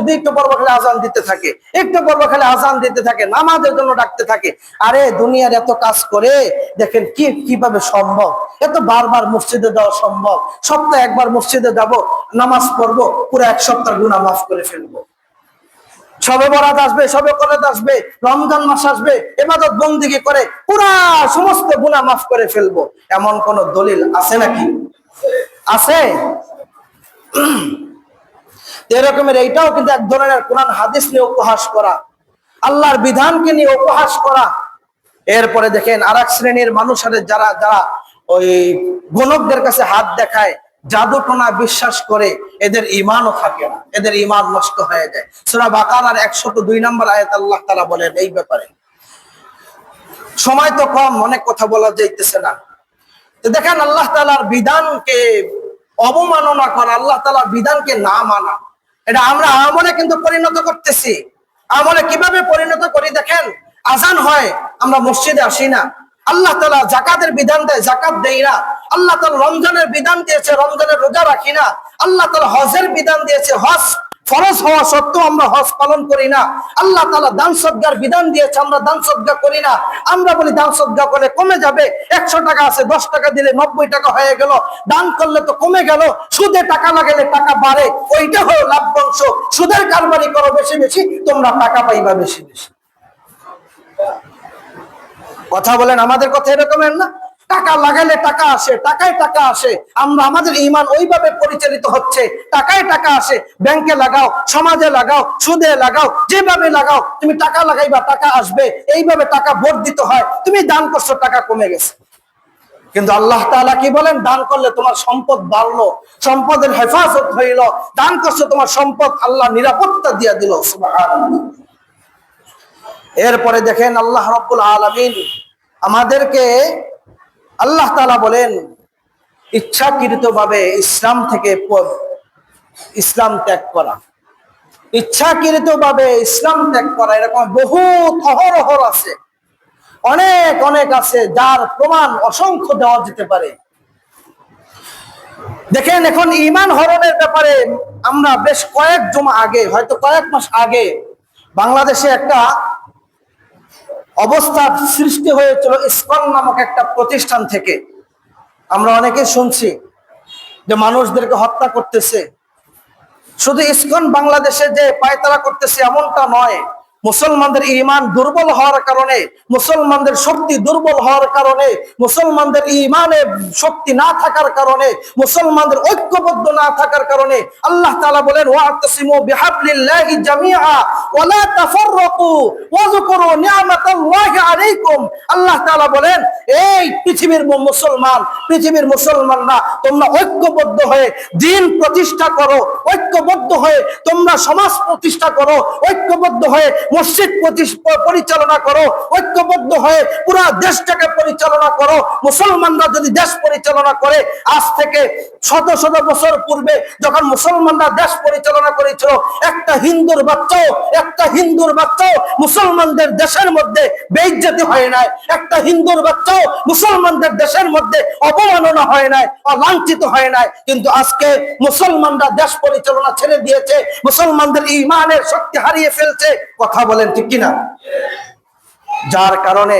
মসজিদে একটু পর্ব খালি আজান দিতে থাকে, একটু পর্ব খালি আজান দিতে থাকে, নামাজের জন্য ডাকতে থাকে, আরে দুনিয়ার এত কাজ করে, দেখেন কি, কীভাবে সম্ভব? এত বারবার মসজিদে দেওয়া সম্ভব? সপ্তাহে একবার মসজিদে যাব, নামাজ পড়ব, পুরো এক সপ্তাহ গুণা মাফ করে ফেলব। সবে বরাত আসবে, সবে করাত আসবে, রমজান মাস আসবে, এবাদত বন্দিকে করে পুরা সমস্ত গুণা মাফ করে ফেলব। এমন কোন দলিল আছে নাকি? আছে? এরকমের এইটাও কিন্তু এক ধরনের কোরআন হাদিস নিয়ে উপহাস করা, আল্লাহর বিধানকে নিয়ে উপহাস করা। এরপরে দেখেন আর শ্রেণির মানুষের যারা যারা ওই গণকদের কাছে হাত দেখায়, জাদু টোনা বিশ্বাস করে, এদের ইমানও থাকে না, এদের ইমান নষ্ট হয়ে যায়। সুরা বাকার একশত দুই নম্বর আয়াত আল্লাহ তারা বলেন এই ব্যাপারে। সময় তো কম, অনেক কথা বলা যাইতেছে না। দেখেন আল্লাহ তালার বিধানকে অবমাননা করা, আল্লাহ তালার বিধানকে না মানা। এটা আমরা আমলে কিন্তু পরিণত করতেছি। আমলে কীভাবে পরিণত করি দেখেন? আজান হয়, আমরা মসজিদে আসি না। আল্লাহ তালা জাকাতের বিধান দেয়, জাকাত দেই না। আল্লাহ তালা রমজানের বিধান দিয়েছে, রমজানের রোজা রাখি না। আল্লাহ তালা হজের বিধান দিয়েছে, হজ ফরজ হওয়া সত্ত্বেও আমরা হজ পালন করি না। আল্লাহ তালা দান সদ্গার বিধান দিয়েছে, আমরা দান সদ্গা করি না। আমরা বলি দান সদ্গা করে কমে যাবে, একশো টাকা আছে, দশ টাকা দিলে নব্বই টাকা হয়ে গেল। দান করলে তো কমে গেল, সুদে টাকা লাগালে টাকা বাড়ে, ওইটা হলো লাভবংশ সুদের কারবারি করো বেশি বেশি, তোমরা টাকা পাইবা বেশি বেশি। কথা বলেন, আমাদের কথা এরকমের না? টাকা লাগালে টাকা আসে, টাকায় টাকা আসে। আমরা, আমাদের ইমান ওইভাবে পরিচালিত হচ্ছে, টাকায় টাকা আসে। ব্যাংকে লাগাও, সমাজে লাগাও, সুদে লাগাও, যেভাবে লাগাও, তুমি টাকা লাগাইবা, টাকা আসবে। এইভাবে টাকা বর্ধিত হয়। তুমি দান করছ, টাকা কমে গেছে। কিন্তু আল্লাহ তাআলা কি বলেন? দান করলে তোমার সম্পদ বাড়লো, সম্পদের হেফাজত হইল। দান করছ, তোমার সম্পদ আল্লাহ নিরাপত্তা দিয়া দিল এরপরে দেখেন আল্লাহ রব্বুল আলমিন আমাদেরকে আল্লাহ তালা বলেন ইচ্ছাকৃত ভাবে ইসলাম থেকে ইসলাম ত্যাগ করা। ইচ্ছাকৃত ভাবে ইসলাম ত্যাগ করা, এরকম বহু অহরহর আছে। অনেক অনেক আছে যার প্রমাণ অসংখ্য দেওয়া যেতে পারে। দেখেন, এখন ইমান হরণের ব্যাপারে আমরা বেশ কয়েক জমা আগে, হয়তো কয়েক মাস আগে বাংলাদেশে একটা অবস্থার সৃষ্টি হয়েছিল ইসকন নামক একটা প্রতিষ্ঠান থেকে। আমরা অনেকে শুনছি যে মানুষদেরকে হত্যা করতেছে। শুধু ইসকন বাংলাদেশে যে পায়তারা করতেছে এমনটা নয়। মুসলমানদের ইমান দুর্বল হওয়ার কারণে, মুসলমানদের শক্তি দুর্বল হওয়ার কারণে, মুসলমানদের ইমানে শক্তি না থাকার কারণে, মুসলমানদের ঐক্যবদ্ধ না থাকার কারণে আল্লাহ বলেন আল্লাহ বলেন, এই পৃথিবীর মুসলমান, পৃথিবীর মুসলমানরা, তোমরা ঐক্যবদ্ধ হয়ে দিন প্রতিষ্ঠা করো, ঐক্যবদ্ধ হয়ে তোমরা সমাজ প্রতিষ্ঠা করো, ঐক্যবদ্ধ হয়ে মসজিদ পরিচালনা করো, ঐক্যবদ্ধ হয়ে পুরা দেশটাকে পরিচালনা করো। মুসলমানরা যদি দেশ পরিচালনা করে, আজ থেকে শত শত বছর পূর্বে যখন মুসলমানরা দেশ পরিচালনা করেছিল, একটা হিন্দুর বাচ্চাও, একটা হিন্দুর বাচ্চাও মুসলমানদের দেশের মধ্যে বেইজ্জতি হয় নাই। একটা হিন্দুর বাচ্চাও মুসলমানদের দেশের মধ্যে অবমাননা হয় নাই, অলাঞ্ছিত হয় নাই। কিন্তু আজকে মুসলমানরা দেশ পরিচালনা ছেড়ে দিয়েছে, মুসলমানদের ইমানের শক্তি হারিয়ে ফেলছে। কথা বলেন ঠিক কিনা? যার কারণে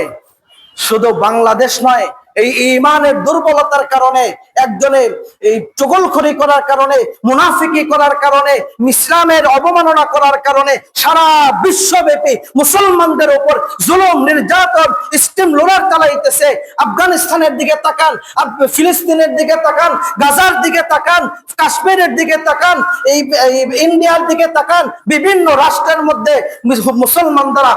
শুধু বাংলাদেশ নয় এই ইমানের দুর্বলতার কারণে একজনের এই চগলখড়ি করার কারণে, মুনাফিকি করার কারণে, ইসলামের অবমাননা করার কারণে সারা বিশ্বব্যাপী মুসলমানদের উপর জুলুম, নির্যাতন, স্টিম লোলার চালাইতেছে। আফগানিস্তানের দিকে তাকান ফিলিস্তিনের দিকে তাকান, গাজার দিকে তাকান, কাশ্মীরের দিকে তাকান, এই এই ইন্ডিয়ার দিকে তাকান, বিভিন্ন রাষ্ট্রের মধ্যে মুসলমান দ্বারা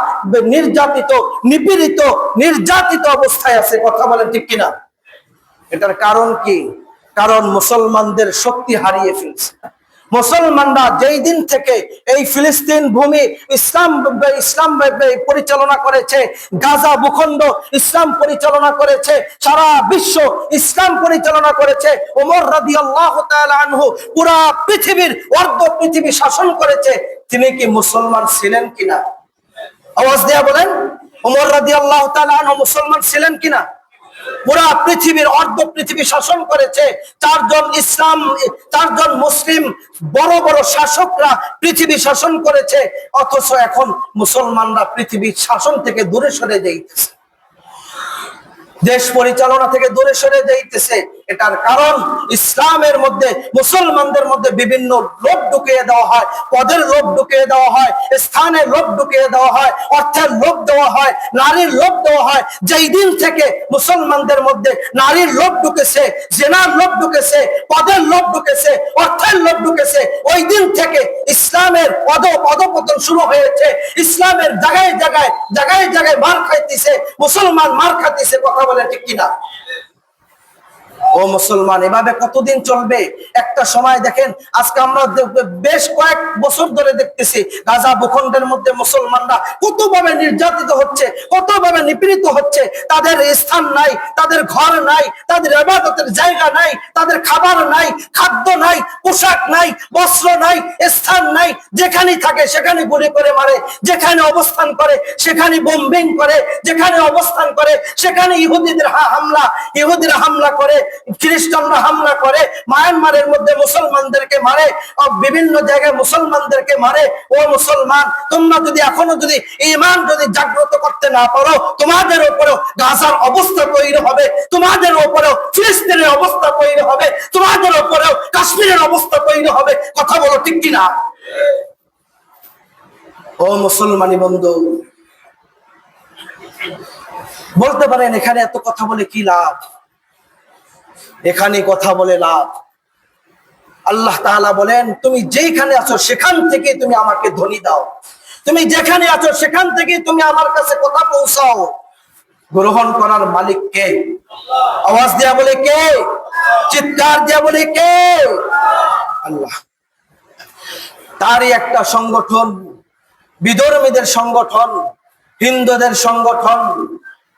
নির্যাতিত, নিপীড়িত, নির্যাতিত অবস্থায় আছে। কথা বলেন ঠিক কিনা? এটার কারণ কি? কারণ মুসলমানদের শক্তি হারিয়ে ফেলছে। মুসলমানরা যেই দিন থেকে এই ফিলিস্তিন ভূমি ইসলাম ইসলাম পরিচালনা করেছে, গাজা ভূখণ্ড ইসলাম পরিচালনা করেছে, সারা বিশ্ব ইসলাম পরিচালনা করেছে, ওমর রাদি আল্লাহ আনহু পুরা পৃথিবীর অর্ধ পৃথিবী শাসন করেছে, তিনি কি মুসলমান ছিলেন কিনা? আওয়াজ দেয়া বলেন, ওমর রাদি আল্লাহ মুসলমান ছিলেন কিনা? পুরা পৃথিবীর অর্ধ পৃথিবী শাসন করেছে। চারজন ইসলাম, চারজন মুসলিম, বড় বড় শাসকরা পৃথিবী শাসন করেছে। অথচ এখন মুসলমানরা পৃথিবীর শাসন থেকে দূরে সরে যাইতেছে। দেশ পরিচালনা থেকে দূরে সরে যাইতেছে। এটার কারণ ইসলামের মধ্যে, মুসলমানদের মধ্যে বিভিন্ন লোভ ঢুকিয়ে দেওয়া হয়, পদের লোভ ঢুকিয়ে দেওয়া হয়, স্থানের লোভ ঢুকিয়ে দেওয়া হয়, অর্থের লোভ দেওয়া হয়, নারীর লোভ দেওয়া হয়। যেই দিন থেকে মুসলমানদের মধ্যে নারীর লোভ ঢুকেছে, জেনার লোভ ঢুকেছে, পদের লোভ ঢুকেছে, অর্থের লোভ ঢুকেছে, ওই দিন থেকে ইসলামের পদ, পদপতন শুরু হয়েছে। ইসলামের জায়গায় জায়গায় জায়গায় জায়গায় মার খাইতেছে, মুসলমান মার খাইতেছে, কথা বলে ঠিক কিনা? ও মুসলমান, এভাবে কতদিন চলবে? একটা সময় দেখেন, আজকে আমরা বেশ কয়েক বছর ধরে দেখতেছি গাজা ভূখণ্ডের মধ্যে মুসলমানরা কতভাবে নির্যাতিত হচ্ছে, কতভাবে নিপীড়িত হচ্ছে। তাদের স্থান নাই, তাদের ঘর নাই, তাদের এবাদতের জায়গা নাই, তাদের খাবার নাই, খাদ্য নাই, পোশাক নাই, বস্ত্র নাই, স্থান নাই। যেখানেই থাকে, সেখানে গুলি করে মারে, যেখানে অবস্থান করে, সেখানে বোম্বিং করে, যেখানে অবস্থান করে, সেখানে ইহুদিদের হামলা, ইহুদিরা হামলা করে। খ্রিস্টানরা হামলা করে, মায়ানমারের মধ্যে মুসলমানদেরকে মারে ও বিভিন্ন জায়গায় মুসলমানদেরকে মারে। ও মুসলমান, তোমরা যদি এখনও যদি ইমান যদি জাগ্রত করতে না পারো, তোমাদের উপরেও গাজার অবস্থা তৈরি হবে, তোমাদের উপরেও ফিলিস্তিনের অবস্থা তৈরি হবে, তোমাদের উপরেও কাশ্মীরের অবস্থা তৈরি হবে। কথা বলো ঠিক কিনা? ও মুসলমানি বন্ধু, বলতে পারেন এখানে এত কথা বলে কি লাভ? এখানে কথা বলে লাভ। আল্লাহ তাআলা বলেন, তুমি যেখানে আছো সেখান থেকে তুমি আমাকে ধ্বনি দাও। তুমি যেখানে আছো সেখান থেকে তুমি আমার কাছে কথা পৌঁছাও। গ্রহণ করার মালিক কে? আওয়াজ দেয়া বলে কে? চিৎকার দেয়া বলে কে? আল্লাহ। তারই একটা সংগঠন, বিধর্মীদের সংগঠন, হিন্দুদের সংগঠন,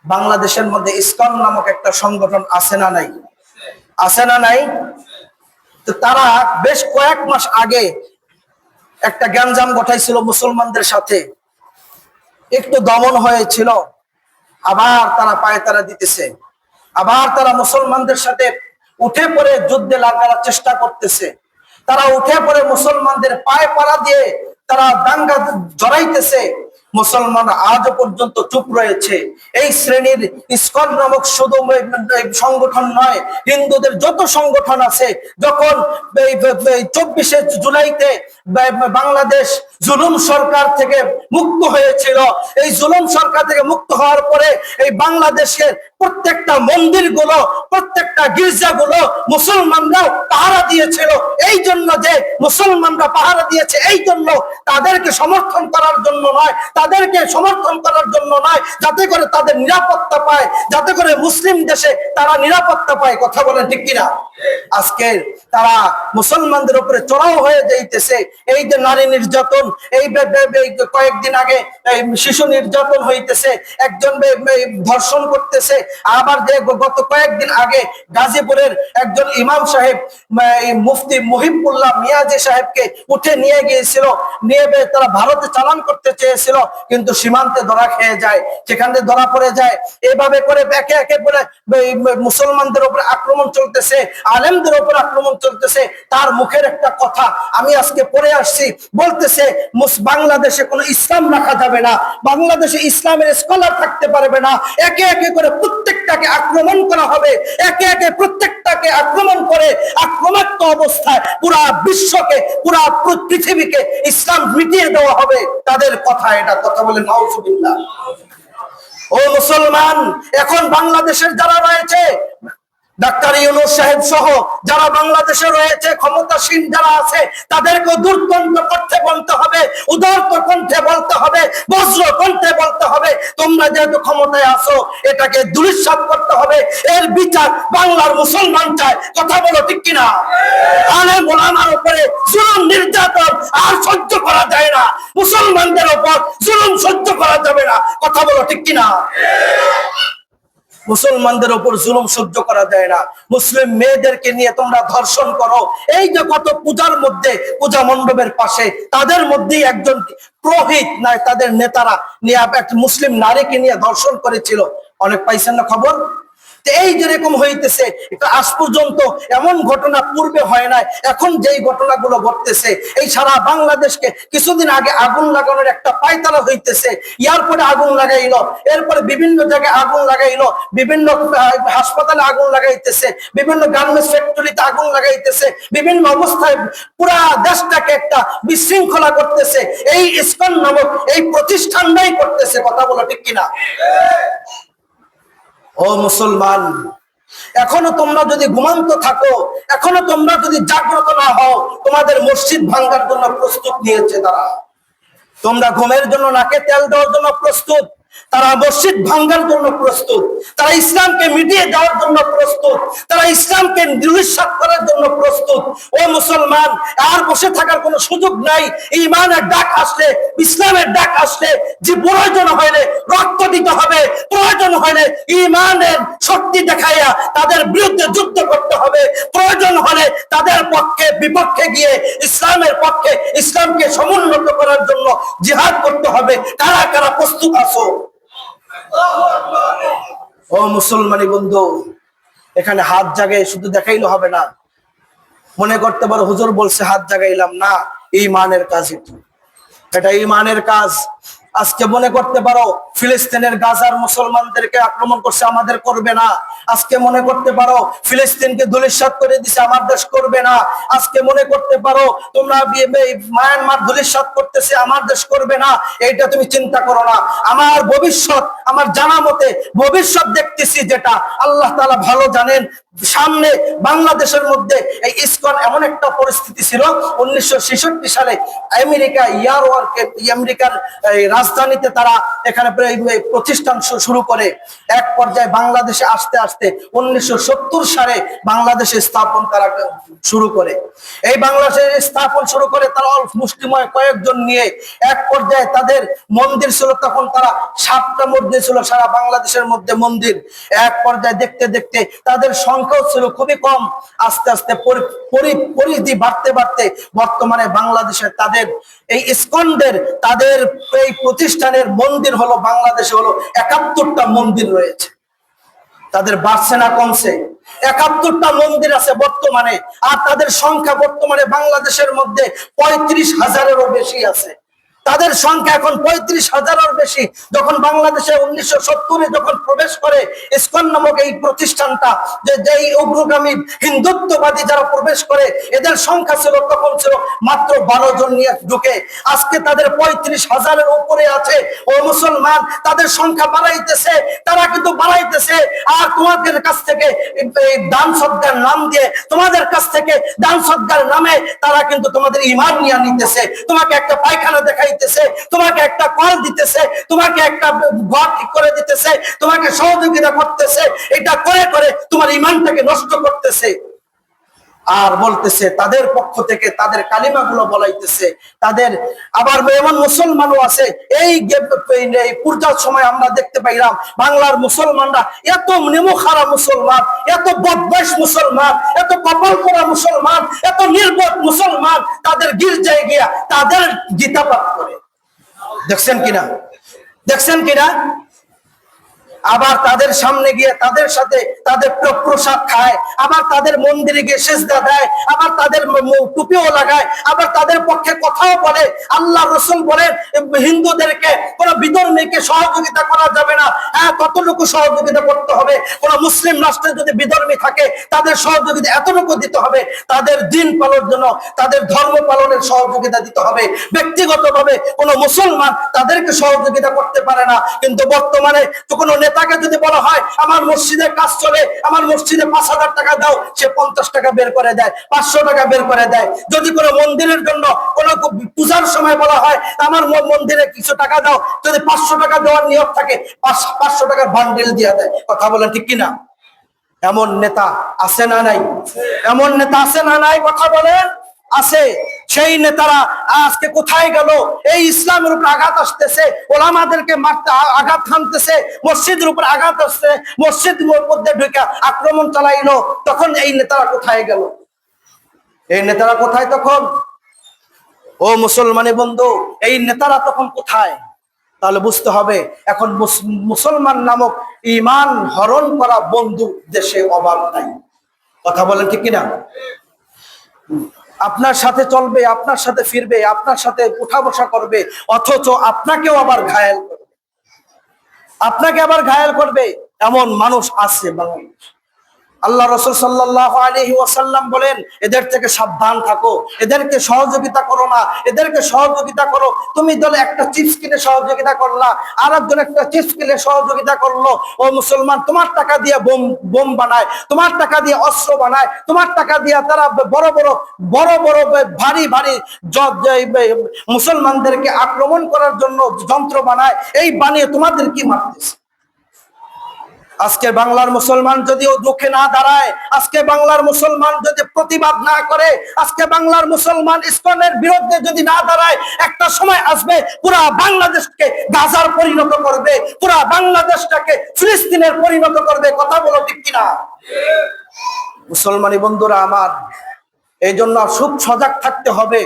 বাংলাদেশের মধ্যে ইসকন নামক একটা সংগঠন আছে না নাই? আছে না নাই? তারা বেশ কয়েক মাস আগে একটা গ্যাঞ্জাম ঘটাইছিল মুসলমানদের সাথে। একটু দমন হয়েছিল, আবার তারা পায়ে তারা দিতেছে। আবার তারা মুসলমানদের সাথে উঠে পড়ে যুদ্ধে লাগানোর চেষ্টা করতেছে। তারা উঠে পড়ে মুসলমানদের পায়ে পাড়া দিয়ে তারা দাঙ্গা জড়াইতেছে। মুসলমান আজ পর্যন্ত চুপ রয়েছে। এই শ্রেণির ইস্কন নামক শুধু সংগঠন নয়, হিন্দুদের যত সংগঠন আছে, যখন চব্বিশে জুলাইতে বাংলাদেশ জুলুম সরকার থেকে মুক্ত হয়েছিল। এই জুলুম সরকার থেকে মুক্ত হওয়ার পরে এই বাংলাদেশের প্রত্যেকটা মন্দিরগুলো প্রত্যেকটা গির্জা গুলো মুসলমানরাও পাহারা দিয়েছিল। এই জন্য যে মুসলমানরা পাহারা দিয়েছে, এই জন্য তাদেরকে সমর্থন করার জন্য নয়, তাদেরকে সমর্থন করার জন্য নয়, যাতে করে তাদের নিরাপত্তা পায়, যাতে করে মুসলিম দেশে তারা নিরাপত্তা পায়, কথা বলেন ঠিক কিনা? আজকে তারা মুসলমানদের উপরে চড়াও হয়ে যাইতেছে। এই যে নারী নির্যাতন, এই কয়েকদিন আগে শিশু নির্যাতন হইতেছে। একজন ধর্ষণ করতেছে। আবার গ- গত কয়েকদিন আগে গাজীপুরের একজন ইমাম সাহেব মুফতি মুহিবুল্লাহ মিয়াজি সাহেবকে উঠে নিয়ে গিয়েছিল, নিয়ে তারা ভারতে চালান করতে চেয়েছিল, কিন্তু সীমান্তে ধরা খেয়ে যায় সেখানে ধরা পড়ে যায়। এভাবে করে একে একে করে মুসলমানদের উপরে আক্রমণ চলতেছে, আলেমদের উপর আক্রমণ চলতেছে। তার মুখের একটা কথা আমি আজকে পড়ে আসছি, বলতেছে বাংলাদেশে কোনো ইসলাম রাখা যাবে না, বাংলাদেশে ইসলামের স্কলার থাকতে পারবে না। একে একে করে প্রত্যেকটাকে আক্রমণ করা হবে। একে একে প্রত্যেকটাকে আক্রমণ করে আক্রমাত্ম অবস্থায় পুরা বিশ্বকে, পুরা পৃথিবীকে ইসলাম মিটিয়ে দেওয়া হবে। তাদের কথা এটা, কথা বলে নাউজুবিল্লাহ। ও মুসলমান, এখন বাংলাদেশের যারা রয়েছে ডাক্তার ইউনুস সাহেব সহ যারা বাংলাদেশে রয়েছে, ক্ষমতাসীন যারা আছে, তাদেরকে দুর্দণ্ড কণ্ঠে বলতে হবে, উদার্ত কণ্ঠে বলতে হবে, বজ্র কণ্ঠে বলতে হবে। তোমরা যেহেতু ক্ষমতায় আসো এটাকে দুরিশ্বাস করতে হবে। এর বিচার বাংলার মুসলমান চায়। কথা বলো ঠিক কিনা? আলে মোলামার উপরে জুলুম নির্যাতন আর সহ্য করা যায় না। মুসলমানদের উপর জুলুম সহ্য করা যাবে না। কথা বলো ঠিক কিনা? মুসলমানদের উপর জুলুম সহ্য করা যায় না। মুসলিম মেয়েদেরকে নিয়ে তোমরা ধর্ষণ করো। এই যে কত পূজার মধ্যে, পূজা মণ্ডপের পাশে, তাদের মধ্যেই একজন প্রহিত, নাই, তাদের নেতারা নিয়ে এক মুসলিম নারীকে নিয়ে ধর্ষণ করেছিল। অনেক পাইছেন না খবর? এই যেরকম হইতেছে আজ পর্যন্ত এমন ঘটনা পূর্বে হয় নাই, এখন যেই ঘটনাগুলো ঘটতেছে, এই সারা বাংলাদেশকে কিছুদিন আগে আগুন লাগানোর একটা পায়তারা হইতেছে ইয়ার পরে আগুন লাগাইলো, এরপরে বিভিন্ন জায়গায় আগুন লাগাইলো, বিভিন্ন হাসপাতালে আগুন লাগাইতেছে, বিভিন্ন গার্মেন্টস ফ্যাক্টরিতে আগুন লাগাইতেছে, বিভিন্ন অবস্থায় পুরা দেশটাকে একটা বিশৃঙ্খলা করতেছে, এই ইস্কন নামক এই প্রতিষ্ঠানটাই করতেছে, কথা বলো ঠিক কিনা? ও মুসলমান, এখনও তোমরা যদি ঘুমান্ত থাকো, এখনও তোমরা যদি জাগ্রত না হও, তোমাদের মসজিদ ভাঙ্গার জন্য প্রস্তুত নিয়েছে তারা। তোমরা ঘুমের জন্য নাকে তেল দেওয়ার জন্য প্রস্তুত। তারা মসজিদ ভাঙ্গার জন্য প্রস্তুত, তারা ইসলামকে মিটিয়ে দেওয়ার জন্য প্রস্তুত, তারা ইসলামকে নিরুৎসাহ করার জন্য প্রস্তুত। ও মুসলমান, আর বসে থাকার কোনো সুযোগ নাই। ইমানের ডাক আসলে, ইসলামের ডাক আসলে যে প্রয়োজন হইলে রক্ত দিতে হবে, প্রয়োজন হলে ইমানের শক্তি দেখাইয়া তাদের বিরুদ্ধে যুদ্ধ করতে হবে। প্রয়োজন হলে তাদের পক্ষে, বিপক্ষে গিয়ে ইসলামের পক্ষে, ইসলামকে সমুন্নত করার জন্য জিহাদ করতে হবে। কারা কারা প্রস্তুত আছো? ও মুসলমানি বন্ধু, এখানে হাত জাগে শুধু দেখাইলে হবে না। মনে করতে পারো, হুজুর বলছে হাত জাগাইলাম না, ইমানের কাজ এটি। এটা ইমানের কাজ। আজকে মনে করতে পারো, ফিলিস্তিনের গাজার মুসলমানদেরকে আক্রমণ করছে, আমাদের করবে না। আজকে মনে করতে পারো, ফিলিস্তিনকে ধুলিস্বাদ করে দিছে, আমার দেশ করবে না। আজকে মনে করতে পারো, তোমরা মায়ানমার ধুলিস্বাদ করতেছে, আমার দেশ করবে না। এইটা তুমি চিন্তা করো না। আমার ভবিষ্যৎ, আমার জানা মতে ভবিষ্যৎ দেখতেছি যেটা। আল্লাহ তালা ভালো জানেন, সামনে বাংলাদেশের মধ্যে এই ইসকন এমন একটা পরিস্থিতি ছিল, উনিশশো ছেষট্টি সালে আমেরিকা ইয়ার ওয়ার্কে আমেরিকার রাজধানীতে তারা এখানে প্রতিষ্ঠান শুরু করে। এক পর্যায়ে বাংলাদেশে আসতে আসতে উনিশশো সালে বাংলাদেশে স্থাপন তারা শুরু করে। এই বাংলাদেশে স্থাপন শুরু করে তারা অল্প মুষ্টিময় কয়েকজন নিয়ে এক পর্যায়ে তাদের মন্দির ছিল, তখন তারা সাতটা মন্দির ছিল সারা বাংলাদেশের মধ্যে মন্দির। এক পর্যায়ে দেখতে দেখতে তাদের সংখ্যাও ছিল খুবই কম। আস্তে আস্তে পরি- পরি- পরিধি বাড়তে বাড়তে বর্তমানে বাংলাদেশে তাদের এই ইস্কনদের, তাদের এই প্রতিষ্ঠানের মন্দির হলো, বাংলাদেশে হলো একাত্তরটা মন্দির রয়েছে। তাদের বাড়ছে না কমছে। একাত্তরটা মন্দির আছে বর্তমানে, আর তাদের সংখ্যা বর্তমানে বাংলাদেশের মধ্যে পঁয়ত্রিশ হাজারেরও বেশি আছে। তাদের সংখ্যা এখন পঁয়ত্রিশ হাজারের বেশি। যখন বাংলাদেশে উনিশশো সত্তরে যখন প্রবেশ করে ইসকন নামক এই প্রতিষ্ঠানটা, যে যেই উগ্রগামী হিন্দুত্ববাদী যারা প্রবেশ করে, এদের সংখ্যা ছিল, তখন ছিল মাত্র বারো জন নিয়ে ঢুকে। আজকে তাদের পঁয়ত্রিশ হাজারের উপরে আছে। ও মুসলমান, তাদের সংখ্যা বাড়াইতেছে, তারা কিন্তু বাড়াইতেছে। আর তোমাদের কাছ থেকে দান সদ্গার নাম দিয়ে, তোমাদের কাছ থেকে দান সদ্গার নামে তারা কিন্তু তোমাদের ইমান নিয়ে নিতেছে। তোমাকে একটা পায়খানা দেখাইতেছে তোমাকে একটা কল দিতেছে, তোমাকে একটা ঘর ঠিক করে দিতেছে, তোমাকে সহযোগিতা করতেছে, এটা করে করে তোমার ইমানটাকে নষ্ট করতেছে। আর বলতেছে, তাদের পক্ষ থেকে তাদের কালিমাগুলো বলাইতেছে। তাদের আবার এমন মুসলমানও আছে, এই পূজার সময় আমরা দেখতে পাইলাম, বাংলার মুসলমানরা এত নিমুখারা মুসলমান, এত বদমাস মুসলমান, এত কপাল করা মুসলমান, এত নির্বোধ মুসলমান, তাদের গির্জায় গিয়া তাদের গীতা পাঠ করে। দেখছেন কিনা? দেখছেন কিনা? আবার তাদের সামনে গিয়ে তাদের সাথে তাদের প্র- প্রসাদ খায়, আবার তাদের মন্দিরে গিয়ে সেজদা দেয়, আবার তাদের টুপিও লাগায়, আবার তাদের পক্ষে কথাও বলে, আল্লাহ রসুল বলেন, হিন্দুদেরকে, কোন বিধর্মীকে সহযোগিতা করা যাবে না। হ্যাঁ কতটুকু সহযোগিতা করতে হবে। কোন মুসলিম রাষ্ট্রে যদি বিধর্মী থাকে, তাদের সহযোগিতা এতটুকু দিতে হবে, তাদের দিন পালনের জন্য, তাদের ধর্ম পালনের সহযোগিতা দিতে হবে। ব্যক্তিগতভাবে কোন মুসলমান তাদেরকে সহযোগিতা করতে পারে না। কিন্তু বর্তমানে কোনো কোনো নেতাকে যদি বলা হয়, আমার মসজিদে কাজ চলে, আমার মসজিদে পাঁচ হাজার টাকা দাও সে পঞ্চাশ টাকা বের করে দেয়, পাঁচশো টাকা বের করে দেয়। যদি কোনো মন্দিরের জন্য কোনো পূজার সময় বলা হয় আমার মন্দিরে কিছু টাকা দাও যদি পাঁচশো টাকা দেওয়ার নিয়োগ থাকে, পাঁচ- পাঁচশো টাকার বান্ডেল দিয়ে দেয়। কথা বলেন ঠিক কিনা? এমন নেতা আছে না নাই? এমন নেতা আছে না নাই? কথা বলেন। আছে। সেই নেতারা আজকে কোথায় গেল? এই ইসলামের উপর আঘাত আসতেছে, ওলামাদেরকে মারতে আঘাত হানতেছে, মসজিদের উপর আঘাত আসছে মসজিদ মধ্যে ঢুকে আক্রমণ চালাইলো, তখন এই নেতারা কোথায় গেল? এই নেতারা কোথায় তখন? ও মুসলমানি বন্ধু, এই নেতারা তখন কোথায়? তাহলে বুঝতে হবে, এখন মুস- মুসলমান নামক ইমান হরণ করা বন্ধু দেশে অভাব নাই। কথা বলেন ঠিক কিনা? আপনার সাথে চলবে, আপনার সাথে ফিরবে, আপনার সাথে উঠা বসা করবে, অথচ আপনাকেও আবার ঘায়াল করবে। আপনাকে আবার ঘায়াল করবে, এমন মানুষ আছে বাংলাদেশ। আল্লাহ রসুল সাল্লাহ আলহি ওয়াসাল্লাম বলেন, এদের থেকে সাবধান থাকো, এদেরকে সহযোগিতা করো না, এদেরকে সহযোগিতা করো। তুমি দলে একটা চিপস কিনে সহযোগিতা করলা আর একজন একটা চিপস কিনে সহযোগিতা করল। ও মুসলমান, তোমার টাকা দিয়ে বোম বোম বানায়, তোমার টাকা দিয়ে অস্ত্র বানায়, তোমার টাকা দিয়ে তারা বড় বড় বড় বড়, ভারী ভারী মুসলমানদেরকে আক্রমণ করার জন্য যন্ত্র বানায়, এই বানিয়ে তোমাদের কি মারতেছে? আজকে বাংলার মুসলমান যদিও দুঃখে না দাঁড়ায়, আজকে বাংলার মুসলমান যদি প্রতিবাদ না করে, আজকে বাংলার মুসলমান ইসকনের বিরুদ্ধে যদি না দাঁড়ায়, একটা সময় আসবে পুরা বাংলাদেশকে গাজার পরিণত করবে, পুরা বাংলাদেশটাকে ফিলিস্তিনের পরিণত করবে, কথা বলো ঠিক কিনা? মুসলমানি বন্ধুরা আমার এই জন্য খুব সজাগ থাকতে হবে।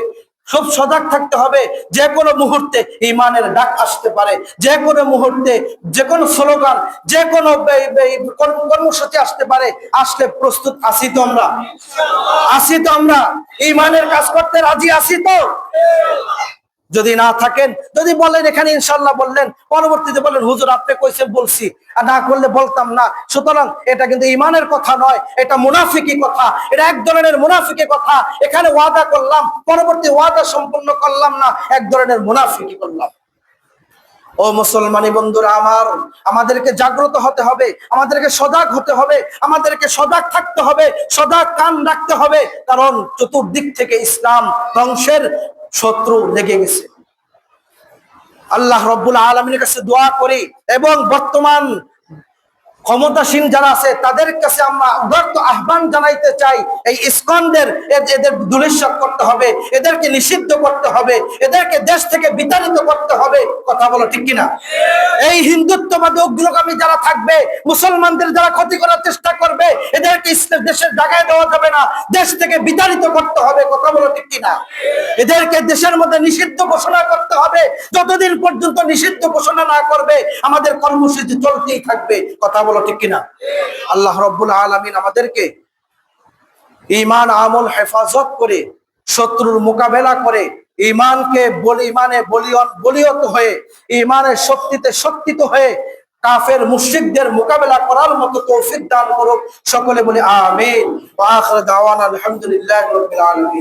খুব সজাগ থাকতে হবে। যে কোনো মুহূর্তে ইমানের ডাক আসতে পারে। যে কোনো মুহূর্তে যে কোনো স্লোগান, যে কোনো কর্মসূচি আসতে পারে। আসলে প্রস্তুত আসি তো আমরা। আসি তো আমরা। ইমানের কাজ করতে রাজি আসি তো? যদি না থাকেন, যদি বলেন এখানে ইনশাল্লাহ বললেন, পরবর্তীতে বলেন, হুজুর, আপনি কইছেন বলছি। আর না করলে বলতাম না। সুতরাং এটা কিন্তু ইমানের কথা নয়, এটা মুনাফিকি কথা, এটা এক ধরনের মুনাফিকি কথা। এখানে ওয়াদা করলাম, পরবর্তী ওয়াদা সম্পূর্ণ করলাম না, এক ধরনের মুনাফিকি করলাম। ও মুসলমানি বন্ধুরা আমার, আমাদেরকে জাগ্রত হতে হবে, আমাদেরকে সজাগ হতে হবে, আমাদেরকে সজাগ থাকতে হবে, সজাগ কান রাখতে হবে। কারণ চতুর্দিক থেকে ইসলাম ধ্বংসের শত্রু লেগে গেছে। আল্লাহ রব্বুল আলমীর কাছে দোয়া করি এবং বর্তমান ক্ষমতাসীন যারা আছে, তাদের কাছে আমরা উদার্ত আহ্বান জানাইতে চাই, এই ইস্কনদের এদের দুলিশ্বাস করতে হবে, এদেরকে নিষিদ্ধ করতে হবে, এদেরকে দেশ থেকে বিতাড়িত করতে হবে। কথা বলো ঠিক কিনা? এই হিন্দুত্ববাদী উগ্রগামী যারা থাকবে, মুসলমানদের যারা ক্ষতি করার চেষ্টা করবে, এদেরকে দেশের জায়গায় দেওয়া যাবে না, দেশ থেকে বিতাড়িত করতে হবে। কথা বলো ঠিক কিনা? এদেরকে দেশের মধ্যে নিষিদ্ধ ঘোষণা করতে হবে, যতদিন পর্যন্ত নিষিদ্ধ ঘোষণা না করবে, আমাদের কর্মসূচি চলতেই থাকবে। কথা বলো ঠিক কিনা? আল্লাহ রব্বুল আলমিন আমাদেরকে ইমান আমল, হেফাজত করে, শত্রুর মোকাবেলা করে ইমানকে বলি ইমানে বলিয়ন, বলিয়ত হয়ে ইমানের শক্তিতে শক্তিত হয়ে, কাফের মুশরিকদের মোকাবেলা করার মতো তৌফিক দান করুক। সকলে বলে আমিন। আলহামদুলিল্লাহি